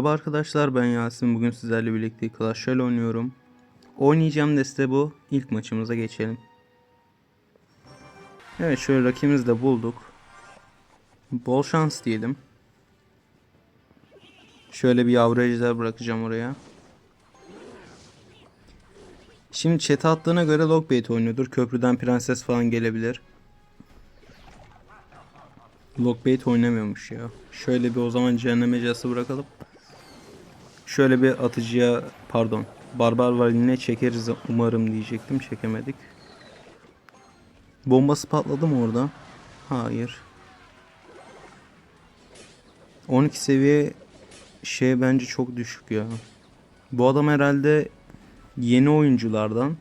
Merhaba arkadaşlar ben Yasin. Bugün sizlerle birlikte Clash Royale oynuyorum. Oynayacağım deste bu. İlk maçımıza geçelim. Evet şöyle rakibimizi de bulduk. Bol şans diyelim. Şöyle bir yavru ejder bırakacağım oraya. Şimdi chat'e attığına göre Lockbait oynuyordur. Köprüden prenses falan gelebilir. Lockbait oynamıyormuş ya. Şöyle bir o zaman cehennem ecası bırakalım. Şöyle bir atıcıya pardon barbar valine çekeriz umarım diyecektim çekemedik. Bombası patladı mı orada? Hayır. 12 seviye şey bence çok düşük ya. Bu adam herhalde yeni oyunculardan.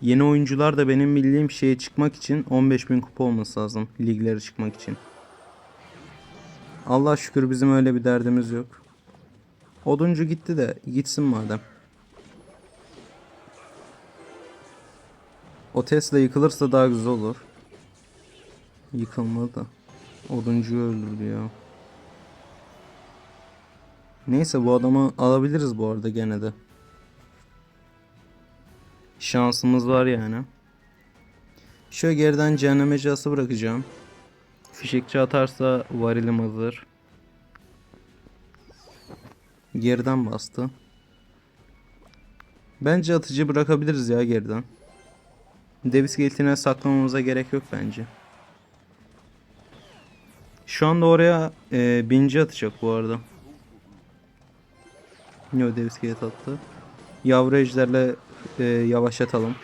Yeni oyuncular da benim bildiğim şeye çıkmak için 15.000 kupa olması lazım. Liglere çıkmak için. Allah şükür bizim öyle bir derdimiz yok. Oduncu gitti de gitsin madem. O Tesla yıkılırsa daha güzel olur. Yıkılmadı da. Oduncuyu öldürdü ya. Neyse bu adamı alabiliriz bu arada gene de. Şansımız var yani. Şöyle geriden cehennem ecası bırakacağım. Fişekçi atarsa varilim hazır. Geriden bastı. Bence atıcı bırakabiliriz ya geriden. Davis Gate'ine saklamamıza gerek yok bence. Şu anda oraya e, binci atacak bu arada. Yo Davis Gate attı. Yavru ejderle e, yavaşlatalım.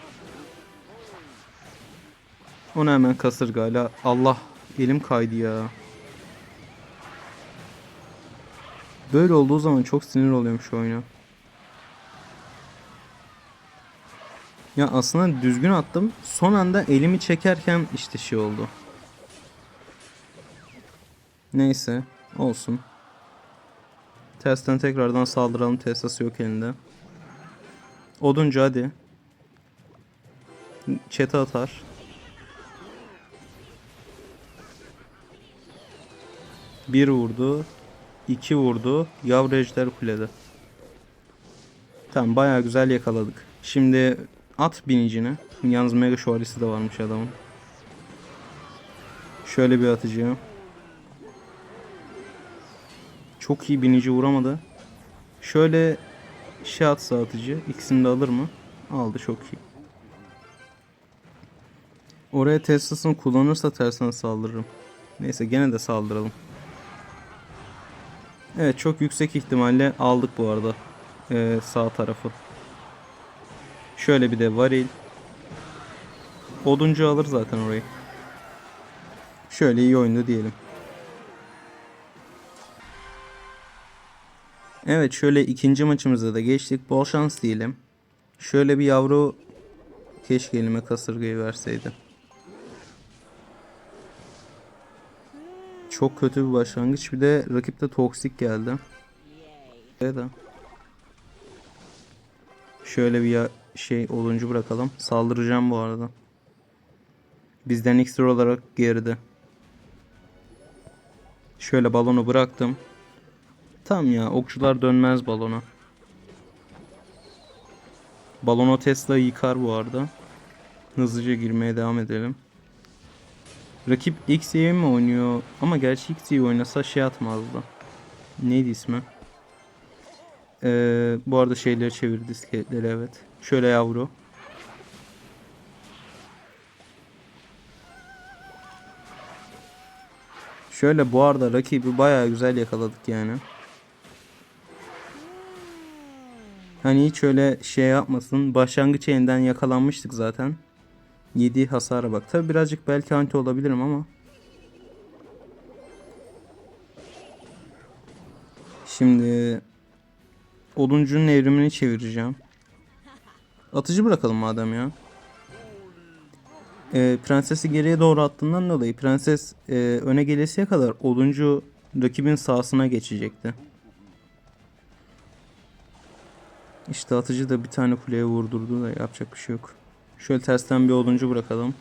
Onu hemen kasırgayla. Allah elim kaydı ya. Böyle olduğu zaman çok sinir oluyorum şu oyuna. Ya aslında düzgün attım. Son anda elimi çekerken işte şey oldu. Neyse. Olsun. Tersten tekrardan saldıralım. Tesla'sı yok elinde. Oduncu hadi. Çete atar. Bir vurdu. İki vurdu. Yavru ejder kulede. Tamam bayağı güzel yakaladık. Şimdi at binicini. Yalnız mega şövalyesi de varmış adamın. Şöyle bir atıcı. Çok iyi binici vuramadı. Şöyle şey atsa atıcı. İkisini de alır mı? Aldı çok iyi. Oraya Tesla'sını kullanırsa tersen saldırırım. Neyse gene de saldıralım. Evet çok yüksek ihtimalle aldık bu arada. Ee, sağ tarafı. Şöyle bir de varil. Oduncu alır zaten orayı. Şöyle iyi oyundu diyelim. Evet şöyle ikinci maçımıza da geçtik. Bol şans diyelim. Şöyle bir yavru keşke elime kasırgayı verseydi. Çok kötü bir başlangıç. Bir de rakip de toksik geldi. Evet. Şöyle bir şey oluncu bırakalım. Saldıracağım bu arada. Bizden iksir olarak geride. Şöyle balonu bıraktım. Tam ya okçular dönmez balona. Balon Tesla yıkar bu arada. Hızlıca girmeye devam edelim. Rakip XY mi oynuyor? Ama gerçi XY oynasa şey atmazdı. Neydi ismi? Ee, bu arada şeyleri çevirdi iskeletleri evet. Şöyle yavru. Şöyle bu arada rakibi bayağı güzel yakaladık yani. Hani hiç öyle şey yapmasın. Başlangıç elinden yakalanmıştık zaten. Yediği hasara bak. Tabi birazcık belki anti olabilirim ama. Şimdi oduncunun evrimini çevireceğim. Atıcı bırakalım madem ya. Ee, prensesi geriye doğru attığından dolayı prenses e, öne gelesiye kadar oduncu rakibin sahasına geçecekti. İşte atıcı da bir tane kuleye vurdurdu da yapacak bir şey yok. Şöyle tersten bir oduncu bırakalım.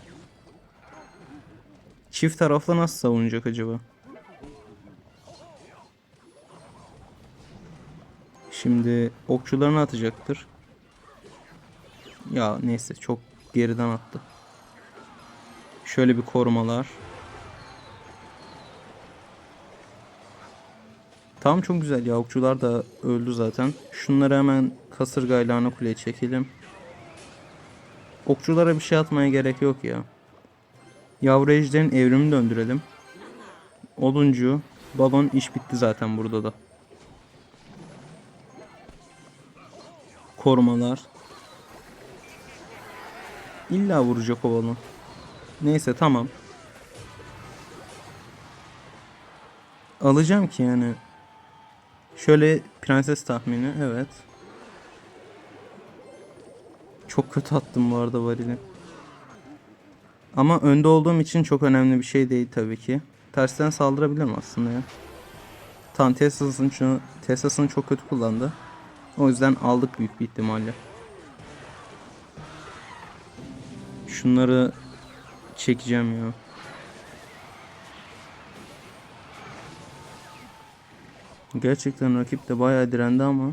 Çift tarafla nasıl savunacak acaba? Şimdi okçularını atacaktır. Ya neyse çok geriden attı. Şöyle bir korumalar. Tamam çok güzel ya okçular da öldü zaten. Şunları hemen kasırgayla ana kuleye çekelim. Okçulara bir şey atmaya gerek yok ya. Yavru ejderin evrimini döndürelim. Oduncu, balon iş bitti zaten burada da. Korumalar. İlla vuracak o balon. Neyse tamam. Alacağım ki yani. Şöyle prenses tahmini evet. Çok kötü attım bu arada varili. Ama önde olduğum için çok önemli bir şey değil tabii ki. Tersten saldırabilirim aslında ya. Tam Tesla'sını şunu Tesla'sını çok kötü kullandı. O yüzden aldık büyük bir ihtimalle. Şunları çekeceğim ya. Gerçekten rakip de bayağı direndi ama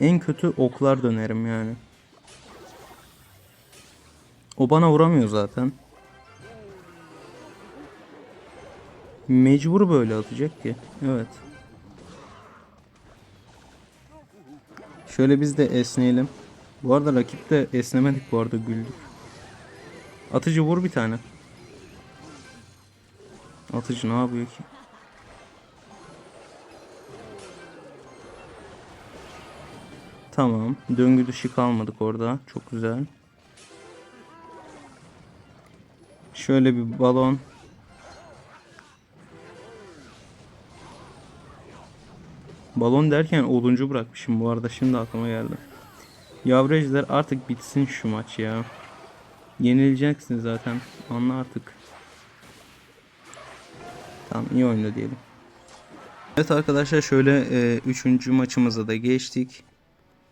en kötü oklar dönerim yani. O bana vuramıyor zaten. Mecbur böyle atacak ki. Evet. Şöyle biz de esneyelim. Bu arada rakip de esnemedik bu arada güldük. Atıcı vur bir tane. Atıcı ne yapıyor ki? Tamam. Döngü dışı kalmadık orada. Çok güzel. Şöyle bir balon. Balon derken oduncu bırakmışım bu arada şimdi aklıma geldi. Yavru ejder artık bitsin şu maç ya. Yenileceksin zaten. Anla artık. Tamam iyi oynadı diyelim. Evet arkadaşlar şöyle e, üçüncü maçımıza da geçtik.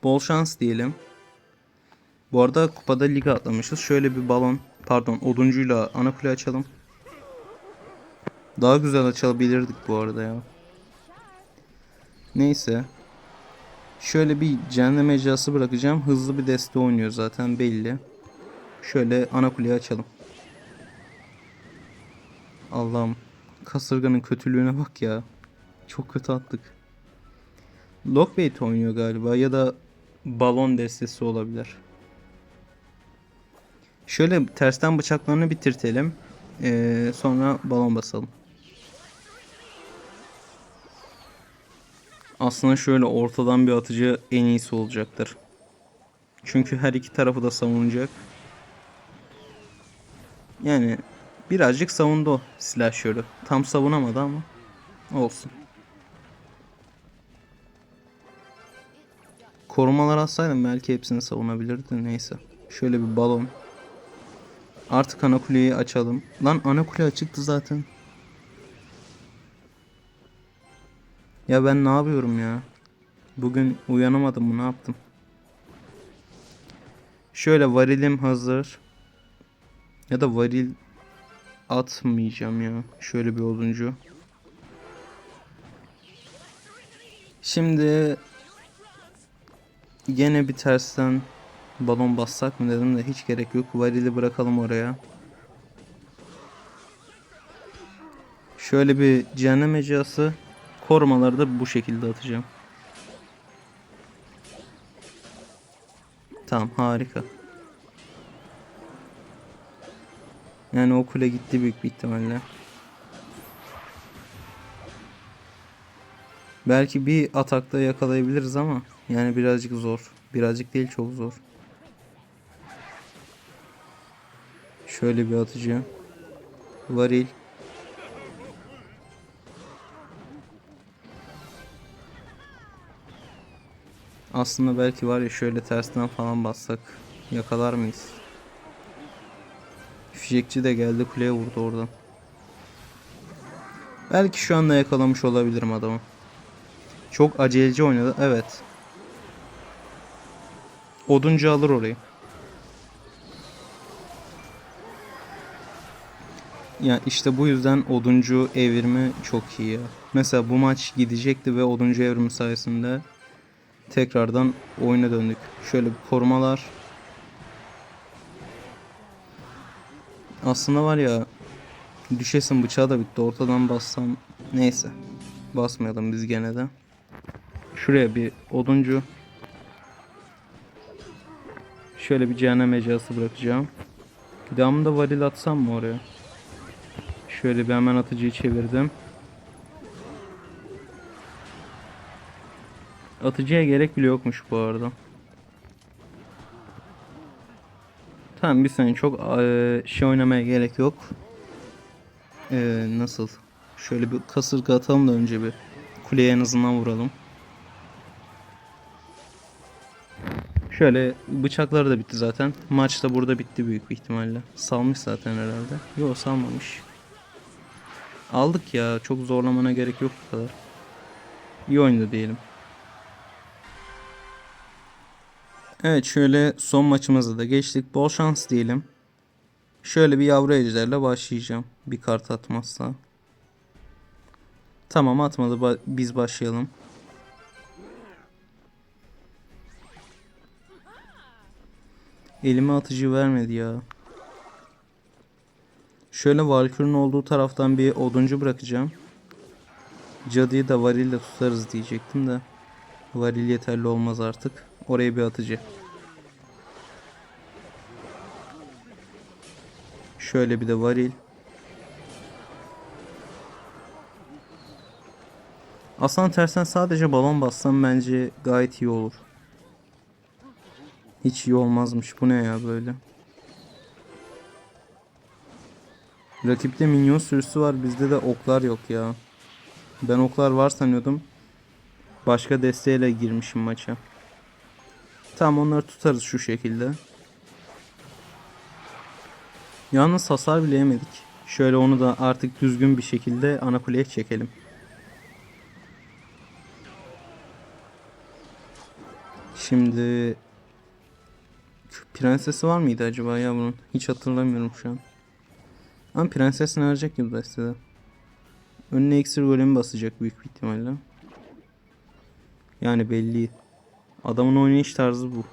Bol şans diyelim. Bu arada kupada liga atlamışız. Şöyle bir balon pardon oduncuyla ana kule açalım. Daha güzel açabilirdik bu arada ya. Neyse. Şöyle bir cehennem ejderhası bırakacağım. Hızlı bir deste oynuyor zaten belli. Şöyle ana kuleyi açalım. Allah'ım. Kasırganın kötülüğüne bak ya. Çok kötü attık. Lockbait oynuyor galiba ya da balon destesi olabilir. Şöyle tersten bıçaklarını bitirtelim. Ee, sonra balon basalım. Aslında şöyle ortadan bir atıcı en iyisi olacaktır. Çünkü her iki tarafı da savunacak. Yani birazcık savundu o silahşörü. Tam savunamadı ama olsun. Korumalar atsaydım belki hepsini savunabilirdi. Neyse. Şöyle bir balon. Artık ana kuleyi açalım. Lan ana kule açıktı zaten. Ya ben ne yapıyorum ya? Bugün uyanamadım mı ne yaptım? Şöyle varilim hazır. Ya da varil atmayacağım ya. Şöyle bir oluncu. Şimdi Gene bir tersten balon bassak mı dedim de hiç gerek yok. Varili bırakalım oraya. Şöyle bir cehennem ecası korumaları da bu şekilde atacağım. Tamam harika. Yani o kule gitti büyük bir ihtimalle. Belki bir atakta yakalayabiliriz ama yani birazcık zor. Birazcık değil çok zor. Şöyle bir atıcı. Varil. Aslında belki var ya şöyle tersten falan bassak yakalar mıyız? Fişekçi de geldi kuleye vurdu oradan. Belki şu anda yakalamış olabilirim adamı. Çok aceleci oynadı. Evet. Oduncu alır orayı. Ya işte bu yüzden oduncu evrimi çok iyi. Mesela bu maç gidecekti ve oduncu evrimi sayesinde tekrardan oyuna döndük. Şöyle bir korumalar. Aslında var ya düşesin bıçağı da bitti. Ortadan bassam neyse. Basmayalım biz gene de. Şuraya bir oduncu. Şöyle bir cehennem ecası bırakacağım. Devamında varil atsam mı oraya? Şöyle bir hemen atıcıyı çevirdim. Atıcıya gerek bile yokmuş bu arada. Tamam bir saniye çok eee, şey oynamaya gerek yok. Eee, nasıl? Şöyle bir kasırga atalım da önce bir kuleye en azından vuralım. Şöyle bıçakları da bitti zaten. Maç da burada bitti büyük bir ihtimalle. Salmış zaten herhalde. Yok salmamış. Aldık ya. Çok zorlamana gerek yok bu kadar. İyi oyundu diyelim. Evet şöyle son maçımıza da geçtik. Bol şans diyelim. Şöyle bir yavru ejderle başlayacağım. Bir kart atmazsa. Tamam atmadı. Ba- biz başlayalım. Elime atıcı vermedi ya. Şöyle Valkyrie'nin olduğu taraftan bir oduncu bırakacağım. Cadıyı da varille tutarız diyecektim de. Varil yeterli olmaz artık. Oraya bir atıcı. Şöyle bir de varil. Aslında tersen sadece balon bassam bence gayet iyi olur. Hiç iyi olmazmış. Bu ne ya böyle? Rakipte minyon sürüsü var. Bizde de oklar yok ya. Ben oklar var sanıyordum. Başka desteğiyle girmişim maça. Tamam onları tutarız şu şekilde. Yalnız hasar bile yemedik. Şöyle onu da artık düzgün bir şekilde ana kuleye çekelim. Şimdi Prensesi var mıydı acaba ya bunun? Hiç hatırlamıyorum şu an. Ama prenses ne arayacak ki bu destede? Önüne iksir golemi basacak büyük bir ihtimalle. Yani belli. Adamın oynayış tarzı bu.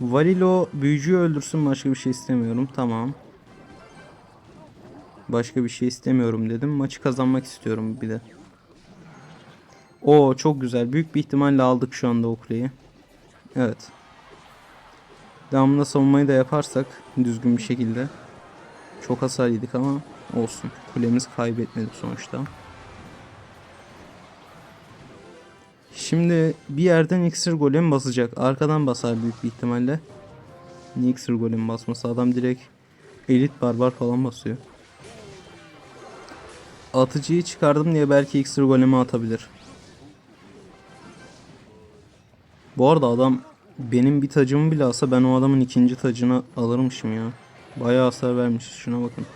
Varilo büyücüyü öldürsün başka bir şey istemiyorum. Tamam. Başka bir şey istemiyorum dedim. Maçı kazanmak istiyorum bir de. Oo çok güzel. Büyük bir ihtimalle aldık şu anda o kuleyi. Evet. Devamında savunmayı da yaparsak düzgün bir şekilde. Çok hasar yedik ama olsun. Kulemiz kaybetmedi sonuçta. Şimdi bir yerden iksir golem basacak. Arkadan basar büyük bir ihtimalle. Niye iksir golem basması? Adam direkt elit barbar falan basıyor. Atıcıyı çıkardım diye belki iksir golemi atabilir. Bu arada adam benim bir tacımı bile alsa ben o adamın ikinci tacını alırmışım ya. Bayağı hasar vermiş. Şuna bakın.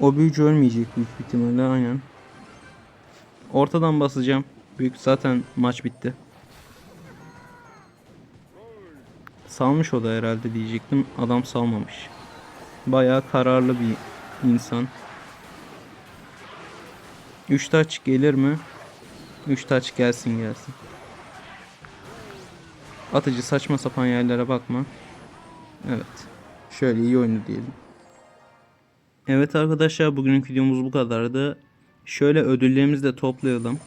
O büyücü ölmeyecek büyük ihtimalle aynen. Ortadan basacağım. Büyük zaten maç bitti. Salmış o da herhalde diyecektim. Adam salmamış. Bayağı kararlı bir insan. 3 taç gelir mi? 3 taç gelsin gelsin. Atıcı saçma sapan yerlere bakma. Evet. Şöyle iyi oyunu diyelim. Evet arkadaşlar bugünkü videomuz bu kadardı. Şöyle ödüllerimizi de toplayalım.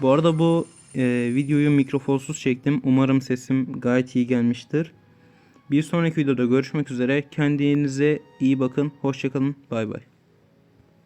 Bu arada bu e, videoyu mikrofonsuz çektim. Umarım sesim gayet iyi gelmiştir. Bir sonraki videoda görüşmek üzere. Kendinize iyi bakın. Hoşçakalın. Bay bay.